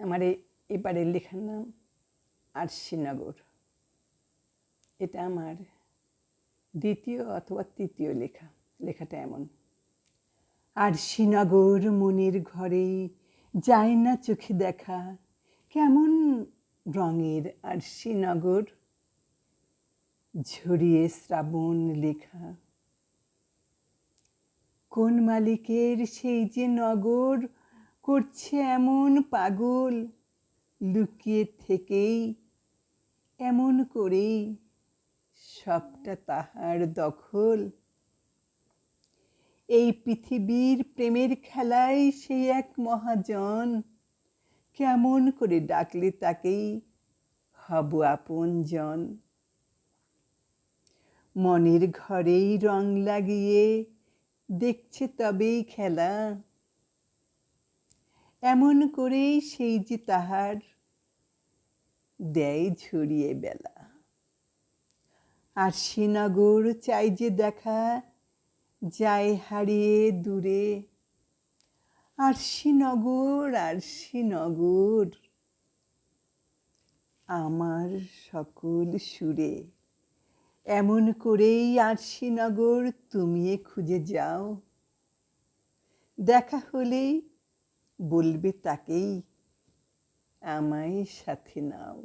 আমার এই এবারের লেখার নাম আরশিনগর। এটা আমার দ্বিতীয় অথবা তৃতীয় লেখা, লেখাটা এমন। আরশিনগর মনের ঘরে যায় না চোখে দেখা, কেমন রঙের আরশিনগর? ঝরিয়ে শ্রাবণ লেখা। কোন মালিকের সেই যে নগর করছে এমন পাগল। লুকিয়ে থেকেই, এমন করেই সবটা তাহার দখল। এই পৃথিবীর প্রেমের খেলায় সেই এক মহাজন। কেমন করে ডাকলে তাকেই হব আপনজন মনের ঘরেই রং লাগিয়ে দেখছে তবেই খেলা। এমন করেই সেই যে তাহার দেয় ঝরিয়ে বেলা। আর শ্রীনগর চাই যে দেখা, যায় হারিয়ে দূরে। আর শ্রীনগর আর শ্রীনগর আমার সকল সুরে। এমন করেই আরশিনগর তুমি খুঁজে যাও। দেখা হলেই বলবে তাকেই আমায় সাথে নাও।